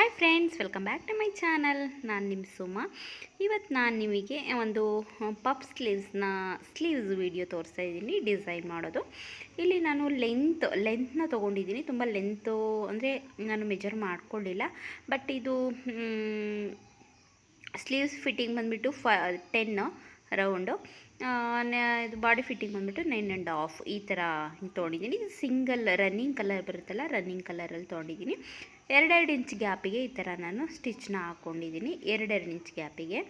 Hi friends welcome back to my channel ನಾನು ನಿಮ್ಮ ಸುಮ. ಇವತ್ತು ನಾನು ನಿಮಗೆ ಒಂದು ಪಪ್ ಸ್ಲೀವ್ಸ್ನ ಸ್ಲೀವ್ಸ್ ವಿಡಿಯೋ ತೋರಿಸ್ತಾ ಇದ್ದೀನಿ ಡಿಸೈನ್ ಮಾಡೋದು. ಇಲ್ಲಿ ನಾನು ಲೆಂತ್ ಲೆಂತ್ನ ತೊಗೊಂಡಿದ್ದೀನಿ. ತುಂಬ ಲೆಂತು ಅಂದರೆ ನಾನು ಮೆಜರ್ ಮಾಡ್ಕೊಳ್ಳಿಲ್ಲ ಬಟ್ ಇದು ಸ್ಲೀವ್ಸ್ ಫಿಟ್ಟಿಂಗ್ ಬಂದುಬಿಟ್ಟು ಫ ಟೆನ್ ರೌಂಡು ಇದು ಬಾಡಿ ಫಿಟ್ಟಿಂಗ್ ಬಂದುಬಿಟ್ಟು ನೈನ್ ಆ್ಯಂಡ್ ಹಾಫ್ ಈ ಥರ ತೊಗೊಂಡಿದ್ದೀನಿ. ಇದು ಸಿಂಗಲ್ ರನ್ನಿಂಗ್ ಕಲರ್ ಬರುತ್ತಲ್ಲ ರನ್ನಿಂಗ್ ಕಲರಲ್ಲಿ ತೊಗೊಂಡಿದ್ದೀನಿ. ಎರಡೆರಡು ಇಂಚ್ ಗ್ಯಾಪಿಗೆ ಈ ಥರ ನಾನು ಸ್ಟಿಚ್ನ ಹಾಕ್ಕೊಂಡಿದ್ದೀನಿ. ಎರಡೆರಡು ಇಂಚ್ ಗ್ಯಾಪಿಗೆ.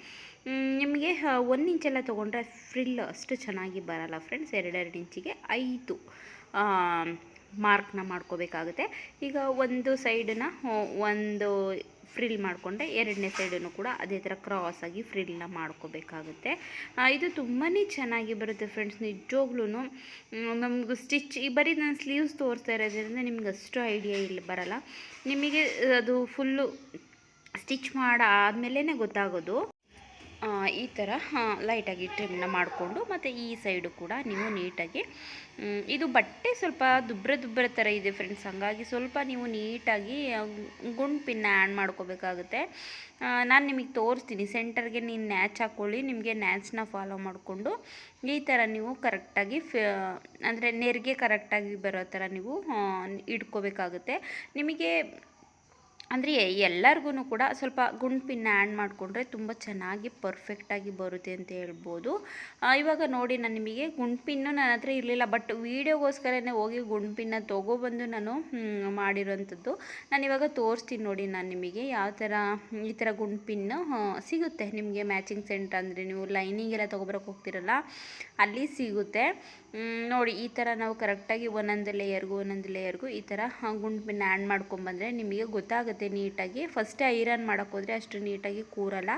ನಿಮಗೆ ಒಂದು ಇಂಚೆಲ್ಲ ತೊಗೊಂಡ್ರೆ ಫ್ರಿಲ್ ಅಷ್ಟು ಚೆನ್ನಾಗಿ ಬರಲ್ಲ ಫ್ರೆಂಡ್ಸ್ ಎರಡೆರಡು ಇಂಚಿಗೆ ಐದು ಮಾರ್ಕ್ನ ಮಾಡ್ಕೋಬೇಕಾಗುತ್ತೆ. ಈಗ ಒಂದು ಸೈಡನ್ನ ಒಂದು ಫ್ರಿಲ್ ಮಾಡಿಕೊಂಡೆ ಎರಡನೇ ಸೈಡನ್ನು ಕೂಡ ಅದೇ ಥರ ಕ್ರಾಸಾಗಿ ಫ್ರಿಲ್ನ ಮಾಡ್ಕೋಬೇಕಾಗುತ್ತೆ. ಇದು ತುಂಬಾ ಚೆನ್ನಾಗಿ ಬರುತ್ತೆ ಫ್ರೆಂಡ್ಸ್ ನಿಜವಾಗ್ಲೂ ನಮ್ಗೆ ಸ್ಟಿಚ್ ಈ ಬರೀ ನಾನು ಸ್ಲೀವ್ಸ್ ತೋರಿಸ್ತಾ ಇರೋದ್ರಿಂದ ನಿಮ್ಗೆ ಅಷ್ಟು ಐಡಿಯಾ ಇಲ್ಲಿ ಬರಲ್ಲ. ನಿಮಗೆ ಅದು ಫುಲ್ಲು ಸ್ಟಿಚ್ ಮಾಡಾದ್ಮೇಲೆ ಗೊತ್ತಾಗೋದು. ಈ ಥರ ಲೈಟಾಗಿ ಟ್ರಿಮ್ನ ಮಾಡಿಕೊಂಡು ಮತ್ತು ಈ ಸೈಡು ಕೂಡ ನೀವು ನೀಟಾಗಿ ಇದು ಬಟ್ಟೆ ಸ್ವಲ್ಪ ದುಬ್ರ ದುಬ್ರ ಥರ ಇದೆ ಫ್ರೆಂಡ್ಸ್ ಹಾಗಾಗಿ ಸ್ವಲ್ಪ ನೀವು ನೀಟಾಗಿ ಗುಂಡು ಪಿನ್ನ ಆ್ಯಡ್ ಮಾಡ್ಕೋಬೇಕಾಗುತ್ತೆ. ನಾನು ನಿಮಗೆ ತೋರಿಸ್ತೀನಿ ಸೆಂಟರ್ಗೆ ನೀನು ನ್ಯಾಚ್ ಹಾಕ್ಕೊಳ್ಳಿ ನಿಮಗೆ ನ್ಯಾಚ್ನ ಫಾಲೋ ಮಾಡಿಕೊಂಡು, ಈ ಥರ ನೀವು ಕರೆಕ್ಟಾಗಿ ಫ, ಅಂದರೆ ನೆರಿಗೆ ಕರೆಕ್ಟಾಗಿ ಬರೋ ಥರ ನೀವು ಇಟ್ಕೋಬೇಕಾಗುತ್ತೆ. ನಿಮಗೆ ಅಂದರೆ ಎಲ್ಲರಿಗೂ ಕೂಡ ಸ್ವಲ್ಪ ಗುಂಡು ಪಿನ್ನ ಆ್ಯಡ್ ಮಾಡಿಕೊಂಡ್ರೆ ತುಂಬ ಚೆನ್ನಾಗಿ ಪರ್ಫೆಕ್ಟಾಗಿ ಬರುತ್ತೆ ಅಂತ ಹೇಳ್ಬೋದು. ಇವಾಗ ನೋಡಿ ನಾನು ನಿಮಗೆ ಗುಂಡು ಪಿನ್ನು ನನ್ನ ಹತ್ರ ಇರಲಿಲ್ಲ ಬಟ್ ವೀಡಿಯೋಗೋಸ್ಕರನೇ ಹೋಗಿ ಗುಂಡು ಪಿನ್ನ ತೊಗೊಬಂದು ನಾನು ಮಾಡಿರೋಂಥದ್ದು. ನಾನು ಇವಾಗ ತೋರಿಸ್ತೀನಿ ನೋಡಿ ನಾನು ನಿಮಗೆ ಯಾವ ಥರ ಈ ಥರ ಗುಂಡು ಪಿನ್ನು ಸಿಗುತ್ತೆ. ನಿಮಗೆ ಮ್ಯಾಚಿಂಗ್ ಸೆಂಟರ್ ಅಂದರೆ ನೀವು ಲೈನಿಂಗ್ ಎಲ್ಲ ತೊಗೊಬರಕ್ಕೆ ಹೋಗ್ತಿರಲ್ಲ, ಅಲ್ಲಿ ಸಿಗುತ್ತೆ. ನೋಡಿ, ಈ ಥರ ನಾವು ಕರೆಕ್ಟಾಗಿ ಒಂದೊಂದು ಲೇಯರ್ಗೂ ಒಂದೊಂದು ಲೇಯರ್ಗೂ ಈ ಥರ ಗುಂಡು ಆ್ಯಂಡ್ ಆ್ಯಡ್ ಮಾಡ್ಕೊಂಬಂದರೆ ನಿಮಗೆ ಗೊತ್ತಾಗುತ್ತೆ ನೀಟಾಗಿ. ಫಸ್ಟೇ ಐರನ್ ಮಾಡೋಕ್ಕೋದ್ರೆ ಅಷ್ಟು ನೀಟಾಗಿ ಕೂರಲ್ಲ.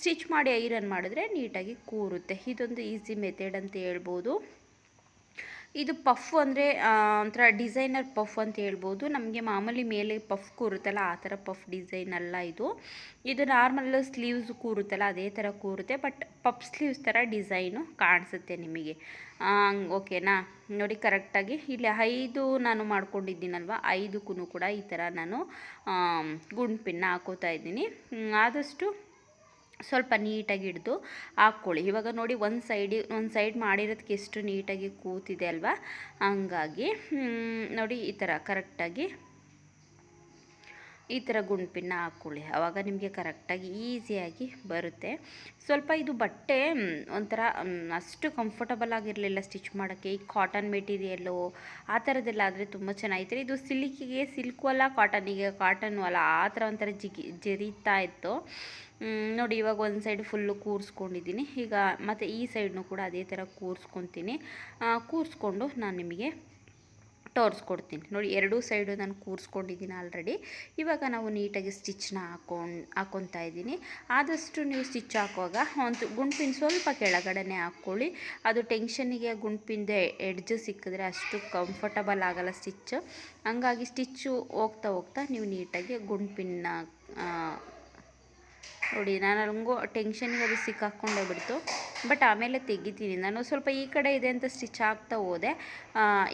ಸ್ಟಿಚ್ ಮಾಡಿ ಐರನ್ ಮಾಡಿದ್ರೆ ನೀಟಾಗಿ ಕೂರುತ್ತೆ. ಇದೊಂದು ಈಸಿ ಮೆಥಡ್ ಅಂತ ಹೇಳ್ಬೋದು. ಇದು ಪಫ್ ಅಂದರೆ ಒಂಥರ ಡಿಸೈನರ್ ಪಫ್ ಅಂತ ಹೇಳ್ಬೋದು. ನಮಗೆ ಮಾಮೂಲಿ ಮೇಲೆ ಪಫ್ ಕೂರುತ್ತಲ್ಲ, ಆ ಥರ ಪಫ್ ಡಿಸೈನ್ ಅಲ್ಲ ಇದು. ಇದು ನಾರ್ಮಲ್ ಸ್ಲೀವ್ಸ್ ಕೂರುತ್ತಲ್ಲ, ಅದೇ ಥರ ಕೂರುತ್ತೆ. ಬಟ್ ಪಫ್ ಸ್ಲೀವ್ಸ್ ಥರ ಡಿಸೈನು ಕಾಣಿಸುತ್ತೆ ನಿಮಗೆ. ಓಕೆನಾ? ನೋಡಿ, ಕರೆಕ್ಟಾಗಿ. ಇಲ್ಲಿ ಐದು ನಾನು ಮಾಡ್ಕೊಂಡಿದ್ದೀನಲ್ವ? ಐದಕ್ಕೂ ಕೂಡ ಈ ಥರ ನಾನು ಗುಂಡು ಪಿನ್ನ ಹಾಕೋತಾ ಇದ್ದೀನಿ. ಆದಷ್ಟು ಸ್ವಲ್ಪ ನೀಟಾಗಿ ಹಿಡ್ದು ಹಾಕ್ಕೊಳ್ಳಿ. ಇವಾಗ ನೋಡಿ ಒಂದು ಸೈಡಿ, ಒಂದು ಸೈಡ್ ಮಾಡಿರೋದಕ್ಕೆ ಎಷ್ಟು ನೀಟಾಗಿ ಕೂತಿದೆ ಅಲ್ವಾ? ಹಂಗಾಗಿ ನೋಡಿ ಈ ಥರ ಕರೆಕ್ಟಾಗಿ ಈ ಥರ ಗುಂಡ್ಪಿನ ಹಾಕ್ಕೊಳ್ಳಿ. ಆವಾಗ ನಿಮಗೆ ಕರೆಕ್ಟಾಗಿ ಈಸಿಯಾಗಿ ಬರುತ್ತೆ. ಸ್ವಲ್ಪ ಇದು ಬಟ್ಟೆ ಒಂಥರ ಅಷ್ಟು ಕಂಫರ್ಟಬಲ್ ಆಗಿರಲಿಲ್ಲ ಸ್ಟಿಚ್ ಮಾಡೋಕ್ಕೆ. ಈ ಕಾಟನ್ ಮೆಟೀರಿಯಲ್ಲು ಆ ಥರದ್ದೆಲ್ಲ ಆದರೆ ತುಂಬ ಚೆನ್ನಾಗಿತ್ತು. ಇದು ಸಿಲ್ಕಿಗೆ ಸಿಲ್ಕು ಅಲ್ಲ ಕಾಟನಿಗೆ ಕಾಟನ್ ಅಲ್ಲ, ಆ ಥರ ಒಂಥರ ಜಿಗಿ, ಜರಿತಾ ಇತ್ತು. ನೋಡಿ ಇವಾಗ ಒಂದು ಸೈಡ್ ಫುಲ್ಲು ಕೂರಿಸ್ಕೊಂಡಿದ್ದೀನಿ. ಈಗ ಮತ್ತು ಈ ಸೈಡ್ನು ಕೂಡ ಅದೇ ಥರ ಕೂರಿಸ್ಕೊತೀನಿ. ಕೂರಿಸ್ಕೊಂಡು ನಾನು ನಿಮಗೆ ತೋರಿಸ್ಕೊಡ್ತೀನಿ ನೋಡಿ, ಎರಡೂ ಸೈಡು ನಾನು ಕೂರಿಸ್ಕೊಂಡಿದ್ದೀನಿ ಆಲ್ರೆಡಿ ಇವಾಗ ನಾವು ನೀಟಾಗಿ ಸ್ಟಿಚ್ನ ಹಾಕೊಂಡು ಹಾಕ್ಕೊತಾ ಇದ್ದೀನಿ. ಆದಷ್ಟು ನೀವು ಸ್ಟಿಚ್ ಹಾಕುವಾಗ ಒಂದು ಗುಂಪಿನ ಸ್ವಲ್ಪ ಕೆಳಗಡೆನೆ ಹಾಕ್ಕೊಳ್ಳಿ. ಅದು ಟೆನ್ಷನಿಗೆ ಗುಂಡ್ಪಿಂದೆ ಎಡ್ಜ್ ಸಿಕ್ಕಿದ್ರೆ ಅಷ್ಟು ಕಂಫರ್ಟಬಲ್ ಆಗಲ್ಲ ಸ್ಟಿಚ್. ಹಂಗಾಗಿ ಸ್ಟಿಚ್ಚು ಹೋಗ್ತಾ ಹೋಗ್ತಾ ನೀವು ನೀಟಾಗಿ ಗುಂಡ್ಪಿನ್ನ ನೋಡಿ, ನಾನು ಹಂಗೋ ಟೆನ್ಷನಿಗೆ ಅದು ಸಿಕ್ಕಾಕ್ಕೊಂಡೇ ಬಿಡ್ತು. ಬಟ್ ಆಮೇಲೆ ತೆಗಿತೀನಿ. ನಾನು ಸ್ವಲ್ಪ ಈ ಕಡೆ ಇದೆ ಅಂತ ಸ್ಟಿಚ್ ಹಾಕ್ತಾ ಹೋದೆ.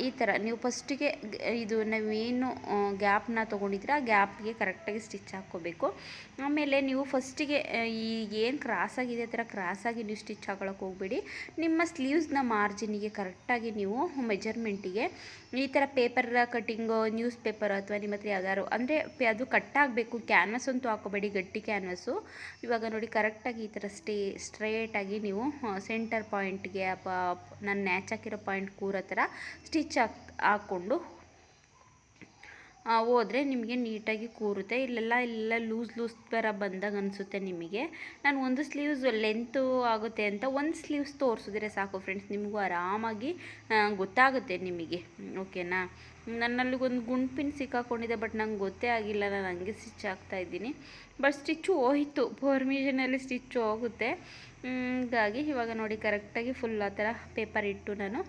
ಈ ಥರ ನೀವು ಫಸ್ಟಿಗೆ ಇದು ನಾವೇನು ಗ್ಯಾಪ್ನ ತೊಗೊಂಡಿದ್ರೆ ಆ ಗ್ಯಾಪ್ಗೆ ಕರೆಕ್ಟಾಗಿ ಸ್ಟಿಚ್ ಹಾಕ್ಕೋಬೇಕು. ಆಮೇಲೆ ನೀವು ಫಸ್ಟಿಗೆ ಈ ಏನು ಕ್ರಾಸಾಗಿದೆ ಆ ಥರ ಕ್ರಾಸಾಗಿ ನೀವು ಸ್ಟಿಚ್ ಹಾಕೊಳಕ್ಕೆ ಹೋಗ್ಬೇಡಿ. ನಿಮ್ಮ ಸ್ಲೀವ್ಸ್ನ ಮಾರ್ಜಿನಿಗೆ ಕರೆಕ್ಟಾಗಿ ನೀವು ಮೆಜರ್ಮೆಂಟಿಗೆ ಈ ಥರ ಪೇಪರ್ ಕಟ್ಟಿಂಗು ನ್ಯೂಸ್ ಪೇಪರ್ ಅಥವಾ ನಿಮ್ಮ ಹತ್ರ ಯಾವ್ದಾದ್ರು, ಅಂದರೆ ಅದು ಕಟ್ಟಾಗಬೇಕು ಕ್ಯಾನ್ವಸ್ ಅಂತೂ ಹಾಕೋಬೇಡಿ ಗಟ್ಟಿ ಕ್ಯಾನ್ವಸ್ಸು ಇವಾಗ ನೋಡಿ ಕರೆಕ್ಟಾಗಿ ಈ ಥರ ಸ್ಟೇ ಸ್ಟ್ರೇಟಾಗಿ ನೀವು ಸೆಂಟರ್ ಪಾಯಿಂಟ್ಗೆ ಪ ನಾನು ನ್ಯಾಚ್ ಹಾಕಿರೋ ಪಾಯಿಂಟ್ ಕೂರೋ ಥರ ಸ್ಟಿಚ್ ಹಾಕ್, ಹಾಕ್ಕೊಂಡು ಹೋದರೆ ನಿಮಗೆ ನೀಟಾಗಿ ಕೂರುತ್ತೆ. ಇಲ್ಲೆಲ್ಲ ಇಲ್ಲೆಲ್ಲ ಲೂಸ್ ಲೂಸ್ ಥರ ಬಂದಾಗ ಅನಿಸುತ್ತೆ ನಿಮಗೆ. ನಾನು ಒಂದು ಸ್ಲೀವ್ಸ್ ಲೆಂತು ಆಗುತ್ತೆ ಅಂತ ಒಂದು ಸ್ಲೀವ್ಸ್ ತೋರಿಸಿದ್ರೆ ಸಾಕು ಫ್ರೆಂಡ್ಸ್ ನಿಮಗೂ ಆರಾಮಾಗಿ ಗೊತ್ತಾಗುತ್ತೆ ನಿಮಗೆ. ಓಕೆನಾ ನನ್ನಲ್ಲಿ ಒಂದು ಗುಂಡು ಪಿನ್ ಬಟ್ ನಂಗೆ ಗೊತ್ತೇ ಆಗಿಲ್ಲ. ನಾನು ಹಂಗೆ ಸ್ಟಿಚ್ ಹಾಕ್ತಾಯಿದ್ದೀನಿ ಬಟ್ ಸ್ಟಿಚ್ಚು ಹೋಯಿತು. ಪೋರ್ಮಿಷನಲ್ಲಿ ಸ್ಟಿಚ್ಚು ಹೋಗುತ್ತೆ. ಹೀಗಾಗಿ ಇವಾಗ ನೋಡಿ ಕರೆಕ್ಟಾಗಿ ಫುಲ್ ಆ ಥರ ಪೇಪರ್ ಇಟ್ಟು ನಾನು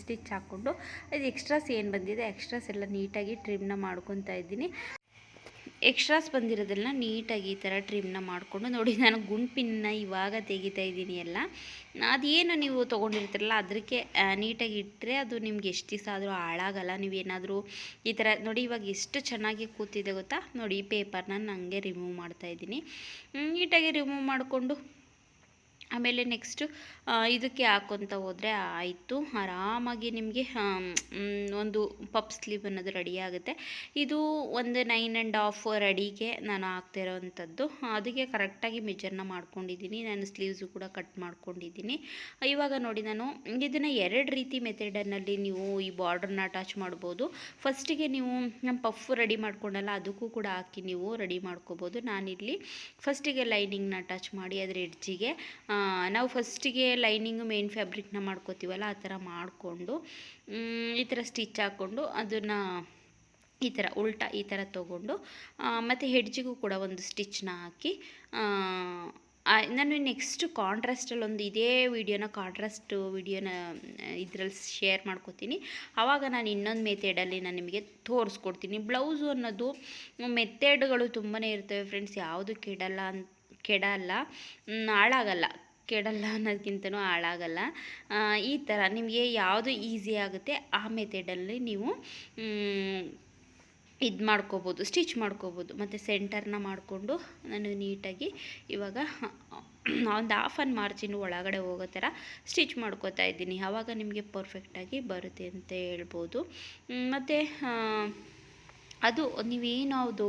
ಸ್ಟಿಚ್ ಹಾಕ್ಕೊಂಡು, ಇದು ಎಕ್ಸ್ಟ್ರಾಸ್ ಏನು ಬಂದಿದೆ ಎಕ್ಸ್ಟ್ರಾಸ್ ಎಲ್ಲ ನೀಟಾಗಿ ಟ್ರಿಮ್ನ ಮಾಡ್ಕೊತಾ ಇದ್ದೀನಿ. ಎಕ್ಸ್ಟ್ರಾಸ್ ಬಂದಿರೋದೆಲ್ಲ ನೀಟಾಗಿ ಈ ಥರ ಟ್ರಿಮ್ನ ಮಾಡಿಕೊಂಡು, ನೋಡಿ ನಾನು ಗುಂಪಿನ ಇವಾಗ ತೆಗಿತಾ ಇದ್ದೀನಿ ಎಲ್ಲ. ಅದೇನು ನೀವು ತೊಗೊಂಡಿರ್ತೀರಲ್ಲ ಅದಕ್ಕೆ ನೀಟಾಗಿ ಇಟ್ಟರೆ ಅದು ನಿಮ್ಗೆ ಎಷ್ಟು ದಿವಸ ಆದರೂ ಹಾಳಾಗಲ್ಲ. ನೀವೇನಾದರೂ ಈ ಥರ, ನೋಡಿ ಇವಾಗ ಎಷ್ಟು ಚೆನ್ನಾಗಿ ಕೂತಿದೆ ಗೊತ್ತಾ? ನೋಡಿ ಈ ಪೇಪರ್ನ ನನಗೆ ರಿಮೂವ್ ಮಾಡ್ತಾಯಿದ್ದೀನಿ ನೀಟಾಗಿ ರಿಮೂವ್ ಮಾಡಿಕೊಂಡು ಆಮೇಲೆ ನೆಕ್ಸ್ಟು ಇದಕ್ಕೆ ಹಾಕ್ಕೊತ ಹೋದರೆ ಆಯಿತು. ಆರಾಮಾಗಿ ನಿಮಗೆ ಒಂದು ಪಪ್ ಸ್ಲೀವ್ ಅನ್ನೋದು ರೆಡಿ ಆಗುತ್ತೆ. ಇದು ಒಂದು ನೈನ್ ಆ್ಯಂಡ್ ಹಾಫ್ ರೆಡಿಗೆ ನಾನು ಹಾಕ್ತಿರೋವಂಥದ್ದು ಅದಕ್ಕೆ ಕರೆಕ್ಟಾಗಿ ಮೆಜರ್ನ ಮಾಡ್ಕೊಂಡಿದ್ದೀನಿ. ನಾನು ಸ್ಲೀವ್ಸು ಕೂಡ ಕಟ್ ಮಾಡ್ಕೊಂಡಿದ್ದೀನಿ. ಇವಾಗ ನೋಡಿ ನಾನು, ಇದನ್ನು ಎರಡು ರೀತಿ ಮೆಥಡನ್ನಲ್ಲಿ ನೀವು ಈ ಬಾರ್ಡ್ರನ್ನ ಅಟ್ಯಾಚ್ ಮಾಡ್ಬೋದು. ಫಸ್ಟಿಗೆ ನೀವು ನಮ್ಮ ಪಫ್ ರೆಡಿ ಮಾಡ್ಕೊಂಡಲ್ಲ, ಅದಕ್ಕೂ ಕೂಡ ಹಾಕಿ ನೀವು ರೆಡಿ ಮಾಡ್ಕೋಬೋದು. ನಾನಿಲ್ಲಿ ಫಸ್ಟಿಗೆ ಲೈನಿಂಗ್ನ ಅಟ್ಯಾಚ್ ಮಾಡಿ ಅದರ ಎಡ್ಜಿಗೆ ನಾವು ಫಸ್ಟಿಗೆ ಲೈನಿಂಗು ಮೇನ್ ಫ್ಯಾಬ್ರಿಕ್ನ ಮಾಡ್ಕೋತೀವಲ್ಲ, ಆ ಥರ ಮಾಡಿಕೊಂಡು ಈ ಥರ ಸ್ಟಿಚ್ ಹಾಕ್ಕೊಂಡು ಅದನ್ನು ಈ ಥರ ಉಲ್ಟಾ ಈ ಥರ ತೊಗೊಂಡು ಮತ್ತು ಹೆಡ್ಜಿಗೂ ಕೂಡ ಒಂದು ಸ್ಟಿಚ್ನ ಹಾಕಿ ನಾನು ನೆಕ್ಸ್ಟ್ ಕಾಂಟ್ರಾಸ್ಟಲ್ಲಿ ಒಂದು ಇದೇ ವಿಡಿಯೋನ ಕಾಂಟ್ರಾಸ್ಟ್ ವಿಡಿಯೋನ, ಇದರಲ್ಲಿ ಶೇರ್ ಮಾಡ್ಕೋತೀನಿ. ಆವಾಗ ನಾನು ಇನ್ನೊಂದು ಮೆಥೆಡಲ್ಲಿ ನಾನು ನಿಮಗೆ ತೋರಿಸ್ಕೊಡ್ತೀನಿ. ಬ್ಲೌಸು ಅನ್ನೋದು ಮೆಥೆಡ್ಗಳು ತುಂಬಾ ಇರ್ತವೆ ಫ್ರೆಂಡ್ಸ್, ಯಾವುದು ಕೆಡಲ್ಲ ಅಂತ ಕೆಡಲ್ಲ ಹಾಳಾಗಲ್ಲ. ಕೆಡಲ್ಲ ಅನ್ನೋದಕ್ಕಿಂತನೂ ಹಾಳಾಗಲ್ಲ. ಈ ಥರ ನಿಮಗೆ ಯಾವುದು ಈಸಿ ಆಗುತ್ತೆ ಆ ಮೆಥಡಲ್ಲಿ ನೀವು ಇದು ಮಾಡ್ಕೋಬೋದು, ಸ್ಟಿಚ್ ಮಾಡ್ಕೋಬೋದು, ಮತ್ತು ಸೆಂಟರ್ನ ಮಾಡಿಕೊಂಡು ನಾನು ನೀಟಾಗಿ ಇವಾಗ ಒಂದು ಹಾಫ್ ಆನ್ ಮಾರ್ಜಿನ್ ಒಳಗಡೆ ಹೋಗೋ ಥರ ಸ್ಟಿಚ್ ಮಾಡ್ಕೋತಾ ಇದ್ದೀನಿ. ಆವಾಗ ನಿಮಗೆ ಪರ್ಫೆಕ್ಟಾಗಿ ಬರುತ್ತೆ ಅಂತ ಹೇಳ್ಬೋದು. ಮತ್ತು ಅದು ನೀವೇನು ಅದು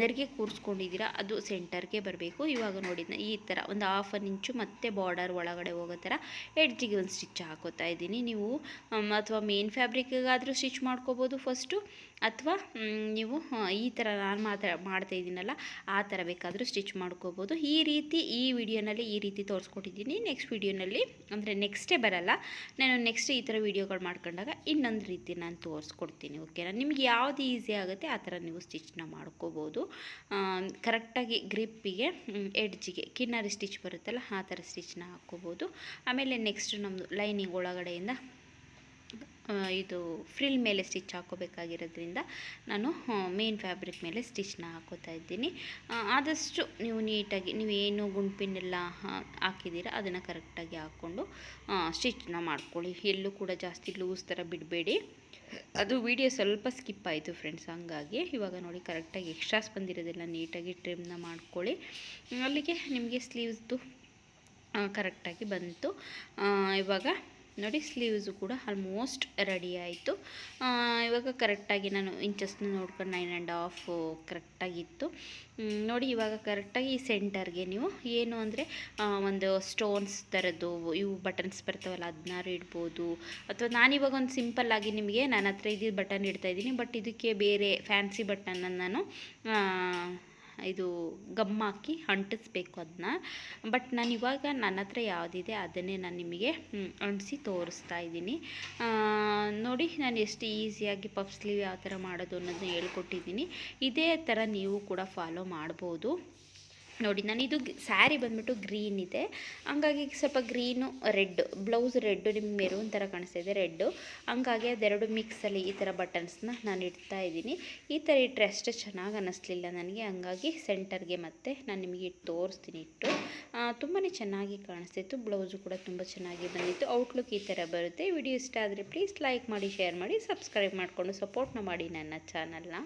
ನೆರಿಗೆ ಕೂರಿಸ್ಕೊಂಡಿದ್ದೀರಾ, ಅದು ಸೆಂಟರ್ಗೆ ಬರಬೇಕು. ಇವಾಗ ನೋಡಿ ಈ ಥರ ಒಂದು ಹಾಫ್ ಅನ್ ಇಂಚು ಮತ್ತು ಬಾರ್ಡರ್ ಒಳಗಡೆ ಹೋಗೋ ಥರ ಎಡ್ಜಿಗೆ ಒಂದು ಸ್ಟಿಚ್ ಹಾಕೋತಾ ಇದ್ದೀನಿ. ನೀವು ಅಥವಾ ಮೇನ್ ಫ್ಯಾಬ್ರಿಕ್ಗಾದರೂ ಸ್ಟಿಚ್ ಮಾಡ್ಕೋಬೋದು ಫಸ್ಟು ಅಥವಾ ನೀವು ಈ ಥರ ನಾನು ಮಾತ್ರ ಮಾಡ್ತಾ ಇದ್ದೀನಲ್ಲ, ಆ ಥರ ಬೇಕಾದರೂ ಸ್ಟಿಚ್ ಮಾಡ್ಕೋಬೋದು. ಈ ರೀತಿ, ಈ ವಿಡಿಯೋನಲ್ಲಿ ಈ ರೀತಿ ತೋರಿಸ್ಕೊಟ್ಟಿದ್ದೀನಿ. ನೆಕ್ಸ್ಟ್ ವಿಡಿಯೋನಲ್ಲಿ, ಅಂದರೆ ನೆಕ್ಸ್ಟೇ ಬರಲ್ಲ. ನಾನು ನೆಕ್ಸ್ಟ್ ಈ ಥರ ವಿಡಿಯೋಗಳು ಮಾಡ್ಕೊಂಡಾಗ ಇನ್ನೊಂದು ರೀತಿ ನಾನು ತೋರಿಸ್ಕೊಡ್ತೀನಿ ಓಕೆನಾ ನಿಮ್ಗೆ ಯಾವುದು ಈಸಿ ಆಗುತ್ತೆ, ಆ ಥರ ನೀವು ಸ್ಟಿಚ್ನ ಮಾಡ್ಕೋಬೋದು. ಕರೆಕ್ಟಾಗಿ ಗ್ರಿಪ್ಪಿಗೆ ಎಡ್ಜಿಗೆ, ಕಿನ್ನರಿ ಸ್ಟಿಚ್ ಬರುತ್ತಲ್ಲ, ಆ ಥರ ಸ್ಟಿಚ್ನ ಹಾಕ್ಕೋಬೋದು. ಆಮೇಲೆ ನೆಕ್ಸ್ಟ್ ನಮ್ಮದು ಲೈನಿಂಗ್ ಒಳಗಡೆಯಿಂದ ಇದು ಫ್ರಿಲ್ ಮೇಲೆ ಸ್ಟಿಚ್ ಹಾಕೋಬೇಕಾಗಿರೋದ್ರಿಂದ ನಾನು ಮೇನ್ ಫ್ಯಾಬ್ರಿಕ್ ಮೇಲೆ ಸ್ಟಿಚ್ನ ಹಾಕೋತಾ ಇದ್ದೀನಿ. ಆದಷ್ಟು ನೀವು ನೀಟಾಗಿ, ನೀವು ಏನು ಗುಂಪಿನೆಲ್ಲ ಹಾಕಿದ್ದೀರ ಅದನ್ನು ಕರೆಕ್ಟಾಗಿ ಹಾಕ್ಕೊಂಡು ಸ್ಟಿಚ್ನ ಮಾಡ್ಕೊಳ್ಳಿ. ಎಲ್ಲೂ ಕೂಡ ಜಾಸ್ತಿ ಲೂಸ್ ಥರ ಬಿಡಬೇಡಿ. ಅದು ವಿಡಿಯೋ ಸ್ವಲ್ಪ ಸ್ಕಿಪ್ ಆಯಿತು ಫ್ರೆಂಡ್ಸ್, ಹಂಗಾಗಿ ಇವಾಗ ನೋಡಿ ಕರೆಕ್ಟಾಗಿ ಎಕ್ಸ್ಟ್ರಾಸ್ ಬಂದಿರೋದೆಲ್ಲ ನೀಟಾಗಿ ಟ್ರಿಮ್ನ ಮಾಡ್ಕೊಳ್ಳಿ. ಅಲ್ಲಿಗೆ ನಿಮಗೆ ಸ್ಲೀವ್ಸ್ದು ಕರೆಕ್ಟಾಗಿ ಬಂತು. ಇವಾಗ ನೋಡಿ ಸ್ಲೀವ್ಸು ಕೂಡ ಆಲ್ಮೋಸ್ಟ್ ರೆಡಿ ಆಯಿತು. ಇವಾಗ ಕರೆಕ್ಟಾಗಿ ನಾನು ಇಂಚಸ್ನ ನೋಡ್ಕೊಂಡು ನೈನ್ ಆ್ಯಂಡ್ ಹಾಫ್ ಕರೆಕ್ಟಾಗಿತ್ತು ನೋಡಿ, ಇವಾಗ ಕರೆಕ್ಟಾಗಿ ಈ ಸೆಂಟರ್ಗೆ ನೀವು ಏನು ಅಂದರೆ ಒಂದು ಸ್ಟೋನ್ಸ್ ಥರದ್ದು ಇವು ಬಟನ್ಸ್ ಬರ್ತಾವಲ್ಲ ಅದನ್ನಾರು ಇಡ್ಬೋದು. ಅಥವಾ ನಾನಿವಾಗ ಒಂದು ಸಿಂಪಲ್ಲಾಗಿ ನಿಮಗೆ ನನ್ನ ಹತ್ರ ಇದ್ದಿದ್ದು ಬಟನ್ ಇಡ್ತಾ ಇದ್ದೀನಿ ಬಟ್ ಇದಕ್ಕೆ ಬೇರೆ ಫ್ಯಾನ್ಸಿ ಬಟನನ್ನು ನಾನು ಇದು ಗಮ್ ಹಾಕಿ ಅಂಟಿಸ್ಬೇಕು ಅದನ್ನ. ಬಟ್ ನಾನು ಇವಾಗ ನನ್ನ ಹತ್ರ ಯಾವುದಿದೆ ಅದನ್ನೇ ನಾನು ನಿಮಗೆ ಅಂಟಿಸಿ ತೋರಿಸ್ತಾ ಇದ್ದೀನಿ. ನೋಡಿ ನಾನು ಎಷ್ಟು ಈಸಿಯಾಗಿ ಪಫ್ ಸ್ಲೀವ್ ಯಾವ ಥರ ಮಾಡೋದು ಅನ್ನೋದನ್ನ ಹೇಳ್ಕೊಟ್ಟಿದ್ದೀನಿ. ಇದೇ ಥರ ನೀವು ಕೂಡ ಫಾಲೋ ಮಾಡ್ಬೋದು. ನೋಡಿ, ನಾನು ಇದು ಸ್ಯಾರಿ ಬಂದ್ಬಿಟ್ಟು ಗ್ರೀನ್ ಇದೆ. ಹಂಗಾಗಿ ಸ್ವಲ್ಪ ಗ್ರೀನು, ರೆಡ್, ಬ್ಲೌಸ್ ರೆಡ್ಡು ನಿಮ್ಗೆ ಮೆರೂನ್ ಥರ ಕಾಣಿಸ್ತಾ ಇದೆ ರೆಡ್ಡು. ಹಂಗಾಗಿ ಅದೆರಡು ಮಿಕ್ಸಲ್ಲಿ ಈ ಥರ ಬಟನ್ಸ್ನ ನಾನು ಇಡ್ತಾ ಇದ್ದೀನಿ. ಈ ಥರ ಇಟ್ಟರೆ ಅಷ್ಟು ಚೆನ್ನಾಗಿ ಅನ್ನಿಸ್ಲಿಲ್ಲ ನನಗೆ. ಹಂಗಾಗಿ ಸೆಂಟರ್ಗೆ ಮತ್ತೆ ನಾನು ನಿಮಗೆ ಇಟ್ಟು ತೋರಿಸ್ತೀನಿ ಇಟ್ಟು. ತುಂಬಾ ಚೆನ್ನಾಗಿ ಕಾಣಿಸ್ತಿತ್ತು. ಬ್ಲೌಸು ಕೂಡ ತುಂಬ ಚೆನ್ನಾಗಿ ಬಂದಿತ್ತು. ಔಟ್ಲುಕ್ ಈ ಥರ ಬರುತ್ತೆ. ವಿಡಿಯೋ ಇಷ್ಟ ಆದರೆ ಪ್ಲೀಸ್ ಲೈಕ್ ಮಾಡಿ ಶೇರ್ ಮಾಡಿ ಸಬ್ಸ್ಕ್ರೈಬ್ ಮಾಡಿಕೊಂಡು ಸಪೋರ್ಟ್ನ ಮಾಡಿ ನನ್ನ ಚಾನಲ್ನ